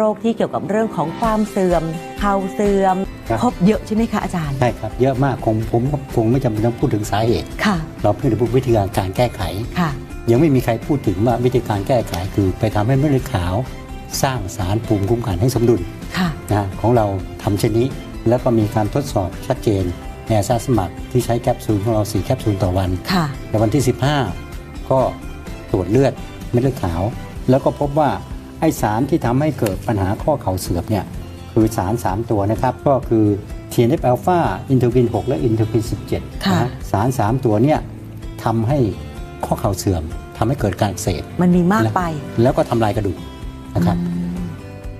โรคที่เกี่ยวกับเรื่องของความเสื่อมเข่าเสื่อมครับ พบเยอะใช่ไหมคะอาจารย์ ใช่ครับ เยอะมากคงผมก็คงไม่จำเป็นต้องพูดถึงสาเหตุ ค่ะ เราเพียงแต่พูดวิธีการการแก้ไข ค่ะ ยังไม่มีใครพูดถึงว่าวิธีการแก้ไขคือไปทำให้เม็ดเลือดขาว สร้างสารภูมิคุ้มกันให้สมดุลค่ะ นะของเราทำเช่นนี้ แล้วก็มีการทดสอบชัดเจนในอาสาสมัครที่ใช้แคปซูลของเรา4แคปซูลต่อวัน ค่ะ ในวันที่ 15 ก็ตรวจเลือดเม็ดเลือดขาว แล้วก็พบว่าไอสารที่ทำให้เกิดปัญหาข้อเข่าเสื่อมเนี่ยคือสาร 3 ตัวนะครับก็คือ TNF อ l p h a อินเทอร์กิน 6 และอินเทอร์กิน 17ค่ะนะฮะสาร 3 ตัวเนี่ยทำให้ข้อเข่าเสื่อมทำให้เกิดการอักเสบมันมีมากไป แล้วก็ทำลายกระดูกนะครับอืม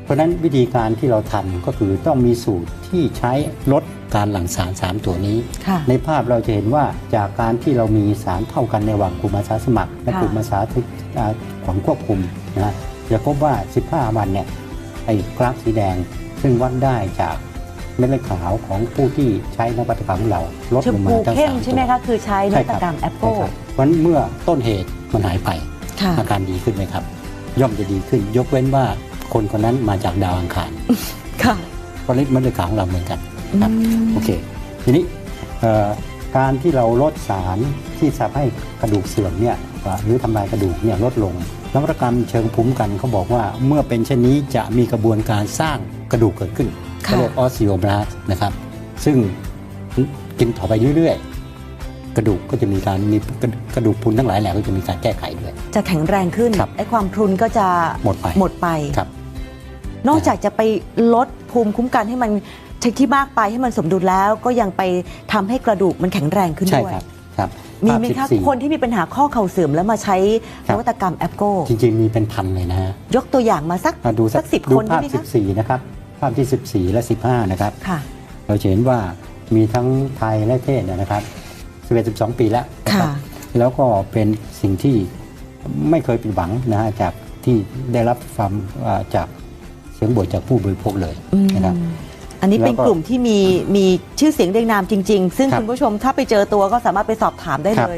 เพราะฉะนั้นวิธีการที่เราทำก็คือต้องมีสูตรที่ใช้ลดการหลั่งสาร 3 ตัวนี้ค่ะในภาพเราจะเห็นว่าจากการที่เรามีสารเท่ากันในระหว่างกลุ่มอาสาสมัคร และค่ะกลุ่มอาสาที่อ่าของควบคุมนะ จะพบว่า 15 วันเนี่ยไอ้กราฟสีแดงซึ่งวัดได้จากเม็ดเลือดขาวของผู้ที่ใช้นวัตกรรมของเราลดชมลงมาพูทั้งเข้มสามใช่ไหมตัวคะคือใช้นใช่วัตครับกรรมแอปใช่เปิลครับเพราะฉะนั้นเมื่อต้นเหตุมันหายไปค่ะอาการดีขึ้นไหมครับ ย่อมจะดีขึ้นยกเว้นว่าคนคนนั้นมาจากดาวอังคารค่ะเพราะฤทธิ์เม็ดเลือดขาวของเราเหมือนกันครับอืมโอเค ทีนี้เอ่อการที่เราลดสารที่ทำให้กระดูกเสื่อมเนี่ยอ่า หรือทำลายกระดูกเนี่ยลดลงนวัตกรรมเชิงภูมิคุ้มกันเขาบอกว่าเมื่อเป็นเช่นนี้จะมีกระบวนการสร้างกระดูกเกิดขึ้นค่ะเขาเรียกออสซิโอบลาสนะครับ ซึ่งกินต่อไปเรื่อยๆ กระดูกก็จะมีการมีกระกระดูกพรุนทั้งหลายแหล่ก็จะมีการแก้ไขด้วย จะแข็งแรงขึ้นครับไอ้ความพรุนก็จะหมดไปหมดไปครับ นอกจากจะไปลดภูมิคุ้มกันให้มันที่มากไปให้มันสมดุลแล้วก็ยังไปทำให้กระดูกมันแข็งแรงขึ้นใช่ด้วยครับครับ มีภาพไหมคะ14 คนที่มีปัญหาข้อเข่าเสื่อมแล้วมาใช้ครันบวัตกรรมแอปโกจริงๆมีเป็นพันเลยนะฮะยกตัวอย่างมาสักมาดูสัสักสิบดูคนได้ภาพ ไหมคะ14 นะครับ ภาพที่ 14 และ 15 นะครับ ค่ะ เราจะเห็นว่ามีทั้งไทยและเทศเนยนะครับ11 12 ปีแล้วนะคค่ะรับแล้วก็เป็นสิ่งที่ไม่เคยผิดหวังนะฮะจากที่ได้รับความอ่าจากเสียงบ่นจากผู้บริโภคเลยอืมนะครับ อันนี้เป็นแล้วก็กลุ่มที่มีมีชื่อเสียงเรียงนามจริง ๆ ซึ่งครับ คุณผู้ชมถ้าไปเจอตัวก็สามารถไปสอบถามได้ครับเลย